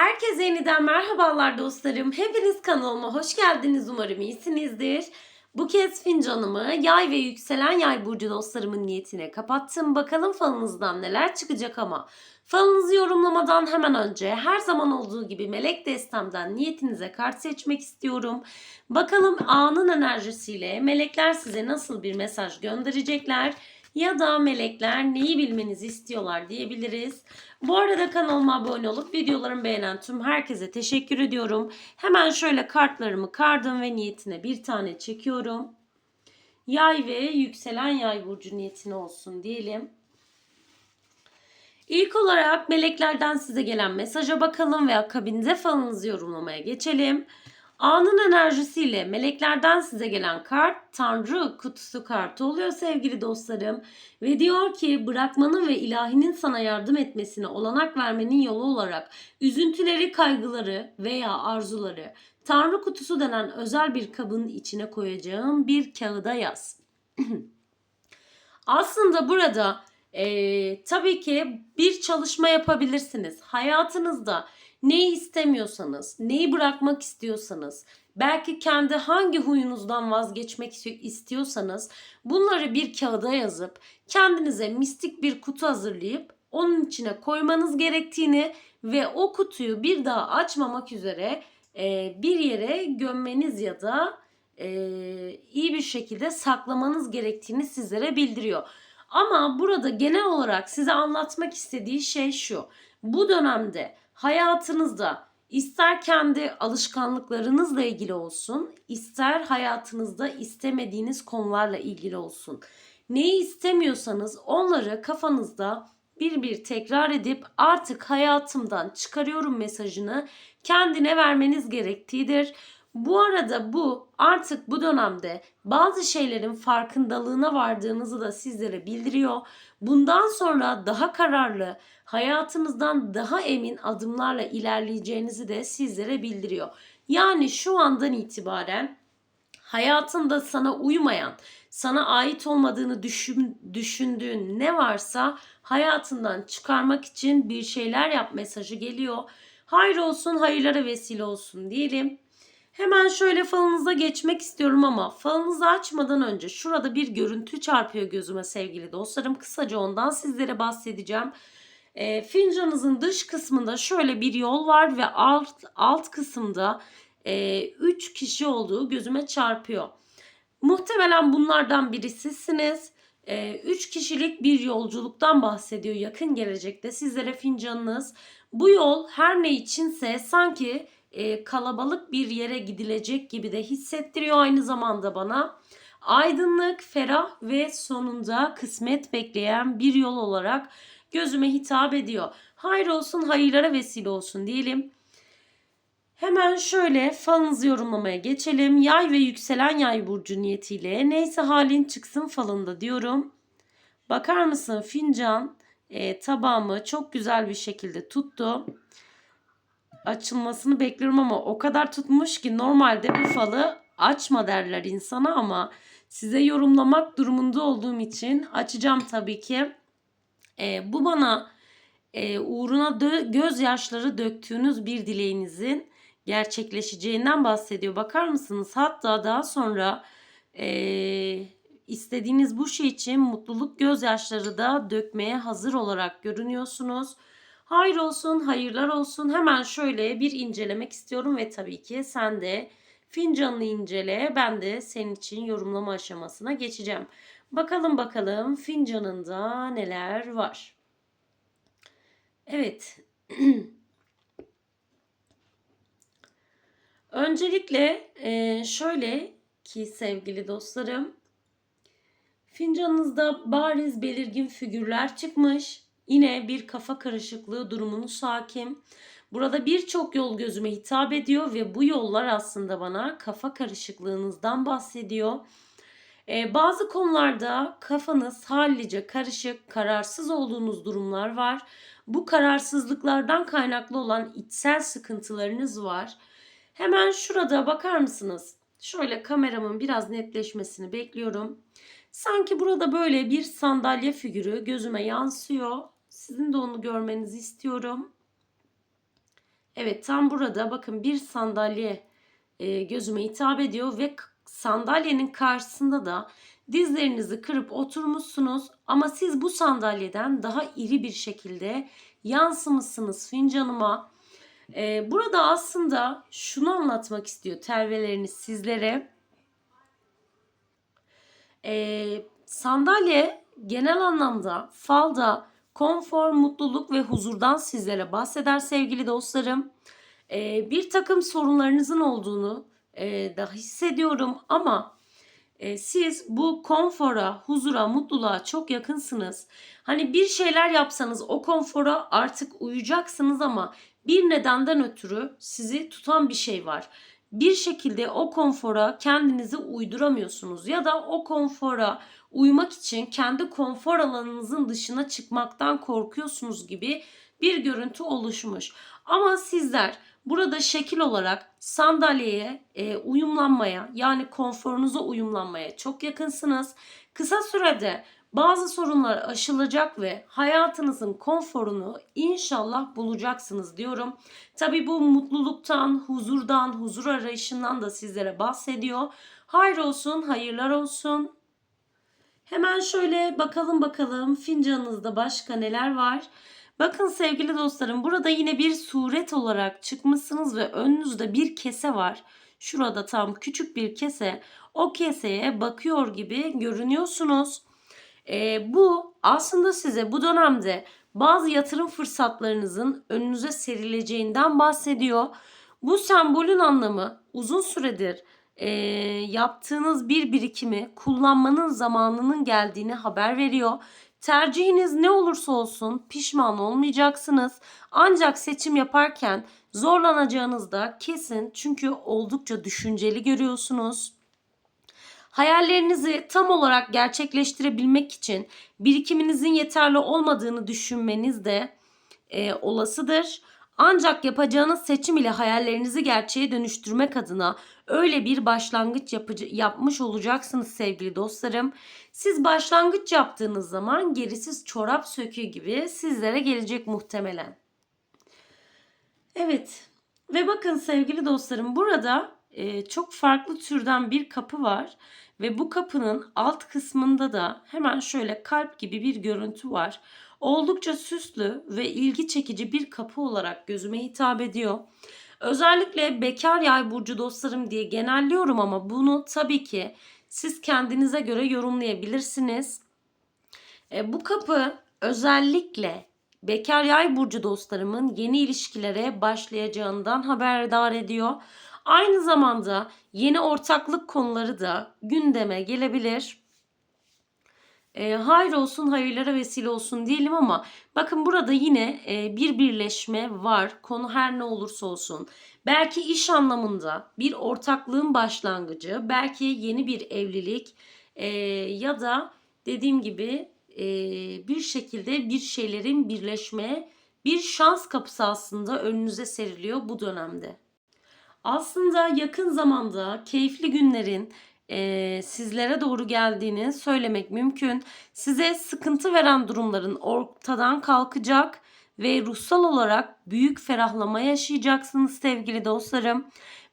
Herkese yeniden merhabalar dostlarım. Hepiniz kanalıma hoş geldiniz. Umarım iyisinizdir. Bu kez fincanımı yay ve yükselen yay burcu dostlarımın niyetine kapattım. Bakalım falınızdan neler çıkacak ama. Falınızı yorumlamadan hemen önce her zaman olduğu gibi melek destemden niyetinize kart seçmek istiyorum. Bakalım anın enerjisiyle melekler size nasıl bir mesaj gönderecekler ya da melekler neyi bilmenizi istiyorlar diyebiliriz. Bu arada kanalıma abone olup videolarımı beğenen tüm herkese teşekkür ediyorum. Hemen şöyle kartlarımı kardım ve niyetine bir tane çekiyorum. Yay ve yükselen yay burcu niyetine olsun diyelim. İlk olarak meleklerden size gelen mesaja bakalım ve akabinde falınızı yorumlamaya geçelim. Anın enerjisiyle meleklerden size gelen kart Tanrı kutusu kartı oluyor sevgili dostlarım. Ve diyor ki bırakmanın ve ilahinin sana yardım etmesine olanak vermenin yolu olarak üzüntüleri, kaygıları veya arzuları Tanrı kutusu denen özel bir kabın içine koyacağım bir kağıda yaz. Aslında burada eee, tabii ki bir çalışma yapabilirsiniz. Hayatınızda neyi istemiyorsanız, neyi bırakmak istiyorsanız, belki kendi hangi huyunuzdan vazgeçmek isti- istiyorsanız bunları bir kağıda yazıp kendinize mistik bir kutu hazırlayıp onun içine koymanız gerektiğini ve o kutuyu bir daha açmamak üzere e, bir yere gömmeniz ya da e, iyi bir şekilde saklamanız gerektiğini sizlere bildiriyor. Ama burada genel olarak size anlatmak istediği şey şu. Bu dönemde hayatınızda ister kendi alışkanlıklarınızla ilgili olsun, ister hayatınızda istemediğiniz konularla ilgili olsun. Neyi istemiyorsanız onları kafanızda bir bir tekrar edip artık hayatımdan çıkarıyorum mesajını kendine vermeniz gerektiğidir. Bu arada bu artık bu dönemde bazı şeylerin farkındalığına vardığınızı da sizlere bildiriyor. Bundan sonra daha kararlı, hayatınızdan daha emin adımlarla ilerleyeceğinizi de sizlere bildiriyor. Yani şu andan itibaren hayatında sana uymayan, sana ait olmadığını düşün, düşündüğün ne varsa hayatından çıkarmak için bir şeyler yap mesajı geliyor. Hayır olsun, hayırlara vesile olsun diyelim. Hemen şöyle falınıza geçmek istiyorum ama falınızı açmadan önce şurada bir görüntü çarpıyor gözüme sevgili dostlarım. Kısaca ondan sizlere bahsedeceğim. E, fincanınızın dış kısmında şöyle bir yol var ve alt, alt kısımda 3 kişi olduğu gözüme çarpıyor. Muhtemelen bunlardan birisisiniz. 3 kişilik bir yolculuktan bahsediyor yakın gelecekte sizlere fincanınız. Bu yol her ne içinse sanki e, kalabalık bir yere gidilecek gibi de hissettiriyor aynı zamanda bana. Aydınlık, ferah ve sonunda kısmet bekleyen bir yol olarak gözüme hitap ediyor. Hayır olsun, hayırlara vesile olsun diyelim. Hemen şöyle falınızı yorumlamaya geçelim. Yay ve yükselen yay burcu niyetiyle neyse halin çıksın falında diyorum. Bakar mısın fincan e, tabağımı çok güzel bir şekilde tuttu. Açılmasını bekliyorum ama o kadar tutmuş ki normalde bu falı açma derler insana ama size yorumlamak durumunda olduğum için açacağım tabii ki. E, bu bana e, uğruna dö- gözyaşları döktüğünüz bir dileğinizin gerçekleşeceğinden bahsediyor. Bakar mısınız? Hatta daha sonra e, istediğiniz bu şey için mutluluk gözyaşları da dökmeye hazır olarak görünüyorsunuz. Hayır olsun, hayırlar olsun. Hemen şöyle bir incelemek istiyorum ve tabii ki sen de fincanını incele. Ben de senin için yorumlama aşamasına geçeceğim. Bakalım bakalım fincanında neler var. Evet. Öncelikle e, şöyle ki sevgili dostlarım fincanınızda bariz belirgin figürler çıkmış. Yine bir kafa karışıklığı durumunuz hakim. Burada birçok yol gözüme hitap ediyor ve bu yollar aslında bana kafa karışıklığınızdan bahsediyor. Ee, bazı konularda kafanız hallice karışık, kararsız olduğunuz durumlar var. Bu kararsızlıklardan kaynaklı olan içsel sıkıntılarınız var. Hemen şurada bakar mısınız? Şöyle kameramın biraz netleşmesini bekliyorum. Sanki burada böyle bir sandalye figürü gözüme yansıyor. Sizin de onu görmenizi istiyorum. Evet tam burada bakın bir sandalye e, gözüme hitap ediyor ve sandalyenin karşısında da dizlerinizi kırıp oturmuşsunuz ama siz bu sandalyeden daha iri bir şekilde yansımışsınız fincanıma. E, burada aslında şunu anlatmak istiyor terveleriniz sizlere. E, sandalye genel anlamda falda konfor, mutluluk ve huzurdan sizlere bahseder sevgili dostlarım. Ee, bir takım sorunlarınızın olduğunu e, da hissediyorum ama e, siz bu konfora, huzura, mutluluğa çok yakınsınız. Hani bir şeyler yapsanız o konfora artık uyacaksınız ama bir nedenden ötürü sizi tutan bir şey var. Bir şekilde o konfora kendinizi uyduramıyorsunuz ya da o konfora uymak için kendi konfor alanınızın dışına çıkmaktan korkuyorsunuz gibi bir görüntü oluşmuş. Ama sizler burada şekil olarak sandalyeye e, uyumlanmaya yani konforunuza uyumlanmaya çok yakınsınız. Kısa sürede bazı sorunlar aşılacak ve hayatınızın konforunu inşallah bulacaksınız diyorum. Tabi bu mutluluktan, huzurdan, huzur arayışından da sizlere bahsediyor. Hayır olsun, hayırlar olsun. Hemen şöyle bakalım bakalım fincanınızda başka neler var. Bakın sevgili dostlarım burada yine bir suret olarak çıkmışsınız ve önünüzde bir kese var. Şurada tam küçük bir kese. O keseye bakıyor gibi görünüyorsunuz. Ee, bu aslında size bu dönemde bazı yatırım fırsatlarınızın önünüze serileceğinden bahsediyor. Bu sembolün anlamı uzun süredir e, yaptığınız bir birikimi kullanmanın zamanının geldiğini haber veriyor. Tercihiniz ne olursa olsun pişman olmayacaksınız. Ancak seçim yaparken zorlanacağınız da kesin çünkü oldukça düşünceli görüyorsunuz. Hayallerinizi tam olarak gerçekleştirebilmek için birikiminizin yeterli olmadığını düşünmeniz de e, olasıdır. Ancak yapacağınız seçim ile hayallerinizi gerçeğe dönüştürmek adına öyle bir başlangıç yapıcı, yapmış olacaksınız sevgili dostlarım. Siz başlangıç yaptığınız zaman gerisiz çorap söküğü gibi sizlere gelecek muhtemelen. Evet ve bakın sevgili dostlarım burada e, çok farklı türden bir kapı var ve bu kapının alt kısmında da hemen şöyle kalp gibi bir görüntü var. Oldukça süslü ve ilgi çekici bir kapı olarak gözüme hitap ediyor. Özellikle bekar yay burcu dostlarım diye genelliyorum ama bunu tabii ki siz kendinize göre yorumlayabilirsiniz. E, bu kapı özellikle bekar yay burcu dostlarımın yeni ilişkilere başlayacağından haberdar ediyor. Aynı zamanda yeni ortaklık konuları da gündeme gelebilir. E, hayır olsun, hayırlara vesile olsun diyelim ama bakın burada yine e, bir birleşme var. Konu her ne olursa olsun. Belki iş anlamında bir ortaklığın başlangıcı, belki yeni bir evlilik e, ya da dediğim gibi e, bir şekilde bir şeylerin birleşme, bir şans kapısı aslında önünüze seriliyor bu dönemde. Aslında yakın zamanda keyifli günlerin e, sizlere doğru geldiğini söylemek mümkün. Size sıkıntı veren durumların ortadan kalkacak ve ruhsal olarak büyük ferahlama yaşayacaksınız sevgili dostlarım.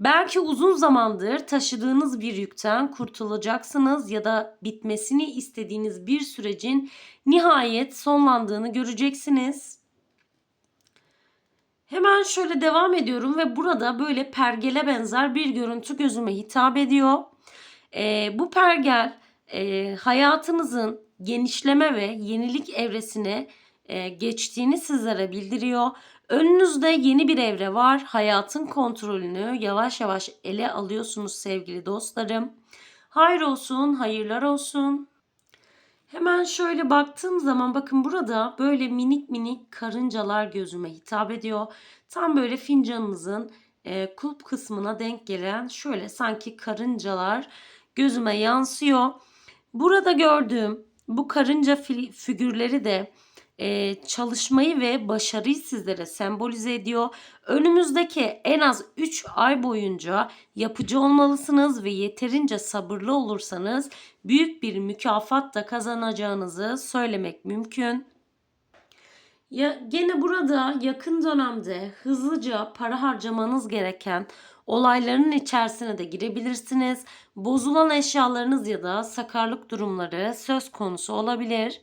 Belki uzun zamandır taşıdığınız bir yükten kurtulacaksınız ya da bitmesini istediğiniz bir sürecin nihayet sonlandığını göreceksiniz. Hemen şöyle devam ediyorum ve burada böyle pergele benzer bir görüntü gözüme hitap ediyor. E, bu pergel e, hayatınızın genişleme ve yenilik evresine e, geçtiğini sizlere bildiriyor. Önünüzde yeni bir evre var. Hayatın kontrolünü yavaş yavaş ele alıyorsunuz sevgili dostlarım. Hayır olsun, hayırlar olsun. Hemen şöyle baktığım zaman bakın burada böyle minik minik karıncalar gözüme hitap ediyor. Tam böyle fincanınızın e, kulp kısmına denk gelen şöyle sanki karıncalar gözüme yansıyor. Burada gördüğüm bu karınca figürleri de e, çalışmayı ve başarıyı sizlere sembolize ediyor. Önümüzdeki en az 3 ay boyunca yapıcı olmalısınız ve yeterince sabırlı olursanız büyük bir mükafat da kazanacağınızı söylemek mümkün. Ya gene burada yakın dönemde hızlıca para harcamanız gereken olayların içerisine de girebilirsiniz. Bozulan eşyalarınız ya da sakarlık durumları söz konusu olabilir.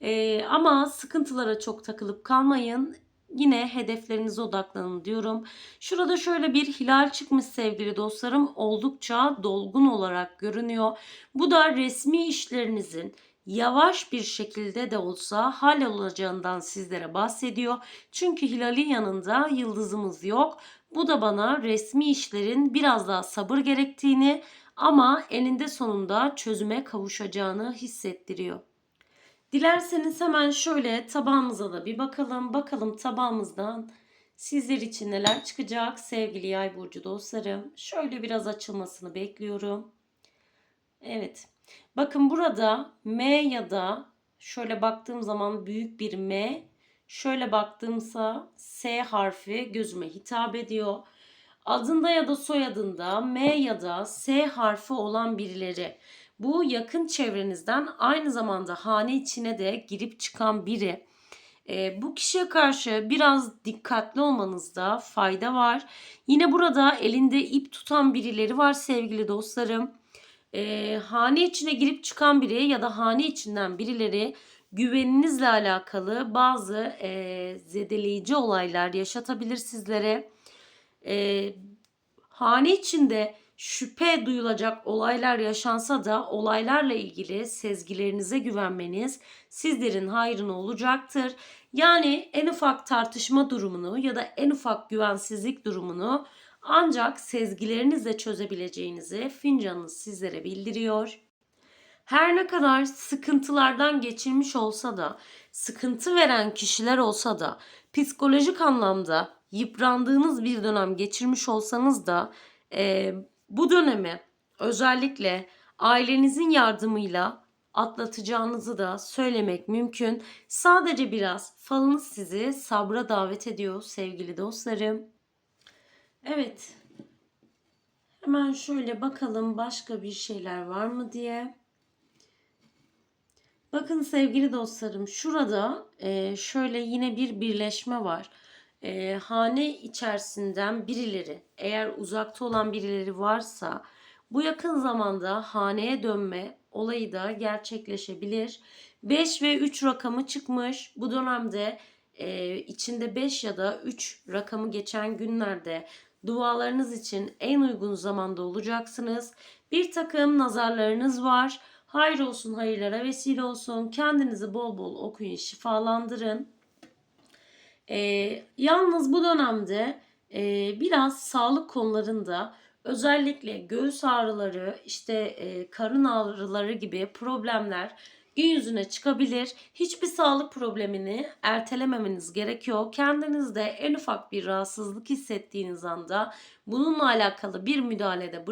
Ee, ama sıkıntılara çok takılıp kalmayın. Yine hedeflerinize odaklanın diyorum. Şurada şöyle bir hilal çıkmış sevgili dostlarım. Oldukça dolgun olarak görünüyor. Bu da resmi işlerinizin yavaş bir şekilde de olsa hallolacağından sizlere bahsediyor. Çünkü hilalin yanında yıldızımız yok. Bu da bana resmi işlerin biraz daha sabır gerektiğini ama eninde sonunda çözüme kavuşacağını hissettiriyor. Dilerseniz hemen şöyle tabağımıza da bir bakalım. Bakalım tabağımızdan sizler için neler çıkacak sevgili yay burcu dostlarım. Şöyle biraz açılmasını bekliyorum. Evet. Bakın burada M ya da şöyle baktığım zaman büyük bir M, şöyle baktığımsa S harfi gözüme hitap ediyor. Adında ya da soyadında M ya da S harfi olan birileri bu yakın çevrenizden aynı zamanda hane içine de girip çıkan biri. E, bu kişiye karşı biraz dikkatli olmanızda fayda var. Yine burada elinde ip tutan birileri var sevgili dostlarım. E, hane içine girip çıkan biri ya da hane içinden birileri güveninizle alakalı bazı e, zedeleyici olaylar yaşatabilir sizlere. E, hane içinde şüphe duyulacak olaylar yaşansa da olaylarla ilgili sezgilerinize güvenmeniz sizlerin hayrına olacaktır. Yani en ufak tartışma durumunu ya da en ufak güvensizlik durumunu ancak sezgilerinizle çözebileceğinizi fincanınız sizlere bildiriyor. Her ne kadar sıkıntılardan geçirmiş olsa da, sıkıntı veren kişiler olsa da, psikolojik anlamda yıprandığınız bir dönem geçirmiş olsanız da e, bu dönemi özellikle ailenizin yardımıyla atlatacağınızı da söylemek mümkün. Sadece biraz falınız sizi sabra davet ediyor sevgili dostlarım. Evet. Hemen şöyle bakalım başka bir şeyler var mı diye. Bakın sevgili dostlarım şurada e, şöyle yine bir birleşme var. E, hane içerisinden birileri eğer uzakta olan birileri varsa bu yakın zamanda haneye dönme olayı da gerçekleşebilir. 5 ve 3 rakamı çıkmış. Bu dönemde e, içinde 5 ya da 3 rakamı geçen günlerde dualarınız için en uygun zamanda olacaksınız. Bir takım nazarlarınız var. Hayır olsun, hayırlara vesile olsun. Kendinizi bol bol okuyun, şifalandırın. Ee, yalnız bu dönemde e, biraz sağlık konularında özellikle göğüs ağrıları, işte e, karın ağrıları gibi problemler gün yüzüne çıkabilir. Hiçbir sağlık problemini ertelememeniz gerekiyor. Kendinizde en ufak bir rahatsızlık hissettiğiniz anda bununla alakalı bir müdahalede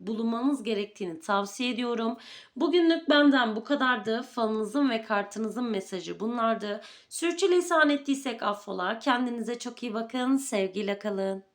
bulunmanız gerektiğini tavsiye ediyorum. Bugünlük benden bu kadardı. Falınızın ve kartınızın mesajı bunlardı. Sürçülisan ettiysek affola. Kendinize çok iyi bakın. Sevgiyle kalın.